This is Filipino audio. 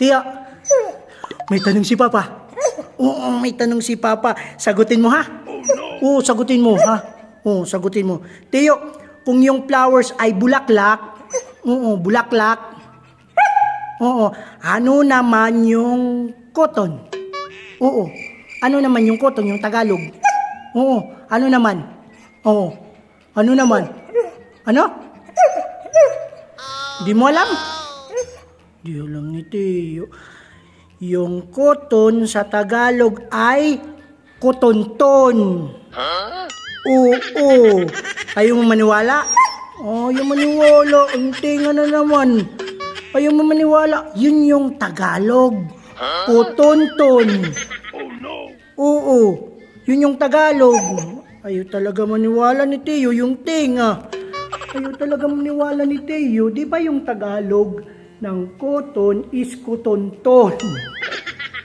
Tia, may tanong si Papa. Oo, may tanong si Papa. Sagutin mo ha? Oo, sagutin mo ha? Oo, sagutin mo. Tiyo, kung yung flowers ay bulaklak, oo, bulaklak, oo, ano naman yung cotton? Oo, ano naman yung cotton, yung Tagalog? Oo, ano naman? Oo, ano naman? Ano? Di mo alam? Di alam ni Teo. Yung cotton sa Tagalog ay kotonton. Oo. Ayaw mo maniwala? Oh, ayaw maniwala. Ang tinga na naman. Ayaw mo maniwala. Yun yung Tagalog. Kotonton. Oo. Yun yung Tagalog. Ayaw talaga maniwala ni Teo. Yung tinga. Ayaw talaga maniwala ni Teo. Di ba yung Tagalog ng cotton is kotonton?